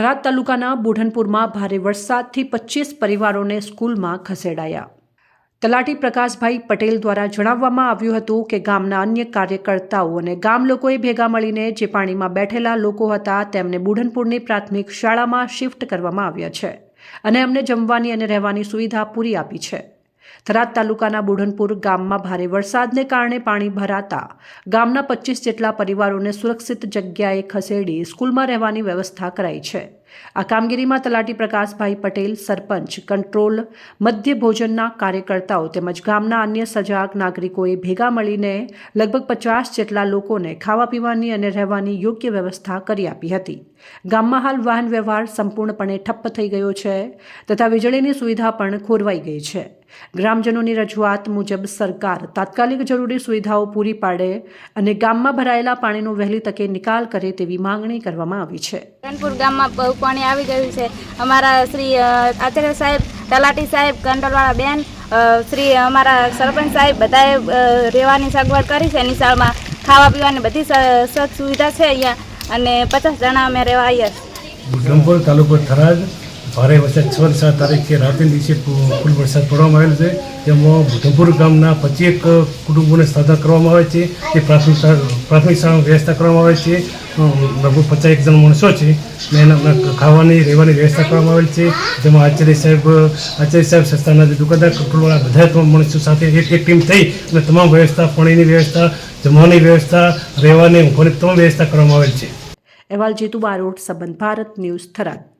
થરાદ તાલુકાના બુઢનપુરમાં ભારે વરસાદથી પચીસ પરિવારોને સ્કૂલમાં ખસેડાયા. તલાટી પ્રકાશભાઈ પટેલ દ્વારા જણાવવામાં આવ્યું હતું કે ગામના અન્ય કાર્યકર્તાઓ અને ગામ લોકોએ ભેગા મળીને જે પાણીમાં બેઠેલા લોકો હતા તેમને બુઢનપુરની પ્રાથમિક શાળામાં શિફ્ટ કરવામાં આવ્યા છે અને અમને જમવાની અને રહેવાની સુવિધા પૂરી આપી છે. થરાદ તાલુકાના બુઢનપુર ગામમાં ભારે વરસાદને કારણે પાણી ભરાતા ગામના પચીસ જેટલા પરિવારોને સુરક્ષિત જગ્યાએ ખસેડી સ્કૂલમાં રહેવાની વ્યવસ્થા કરાઈ છે. આ કામગીરીમાં તલાટી પ્રકાશભાઈ પટેલ, સરપંચ, કંટ્રોલ, મધ્ય ભોજનના કાર્યકર્તાઓ તેમજ ગામના અન્ય સજાગ નાગરિકોએ ભેગા મળીને લગભગ પચાસ જેટલા લોકોને ખાવા પીવાની અને રહેવાની યોગ્ય વ્યવસ્થા કરી આપી હતી. ગામમાં હાલ વાહન વ્યવહાર સંપૂર્ણપણે ઠપ્પ થઈ ગયો છે તથા વીજળીની સુવિધા પણ ખોરવાઈ ગઈ છે. ગ્રામજનોની રજૂઆત મુજબ સરકાર તાત્કાલિક જરૂરી સુવિધાઓ પૂરી પાડે અને ગામમાં ભરાયેલા પાણીનો વહેલી તકે નિકાલ કરે તેવી માંગણી કરવામાં આવી છે. રણપુર ગામમાં બહુ પાણી આવી ગયું છે. અમારા શ્રી આચાર્ય સાહેબ તલાટી સાહેબ કંટ્રોલવાળા બેન શ્રી અમારા સરપંચ સાહેબ બધાએ રહેવાની સગવડ કરી છે. નિશાળમાં ખાવા પીવાની બધી સ- સત સુવિધા છે અહીંયા અને પચાસ જણા અમે રહેવા આવ્યા છીએ. તાલુકો થરાદ ભારે વરસાદ છ અને સાત તારીખે રાતે દિવસે ફૂલ વરસાદ પડવામાં આવેલ છે. તેમાં ભૂધમપુર ગામના પચીસ કુટુંબોને સ્થાપના કરવામાં આવે છે. તે પ્રાથમિક પ્રાથમિક શાળાની વ્યવસ્થા કરવામાં આવે છે. લગભગ પચાસ એક જણ માણસો છે. ને એના ખાવાની, રહેવાની વ્યવસ્થા કરવામાં આવેલ છે. જેમાં આચાર્ય સાહેબ આચાર્ય સાહેબ સંસ્થાના જે દુકાનદાર કંટ્રોલવાળા બધા તમામ માણસો સાથે એક એક ટીમ થઈ અને તમામ વ્યવસ્થા, પાણીની વ્યવસ્થા, જમવાની વ્યવસ્થા, રહેવાની, ઊંઘવાની તમામ વ્યવસ્થા કરવામાં આવેલ છે. અહેવાલ જેતુ બારોટ, સંબંધ ભારત, ન્યૂઝ થરાદ.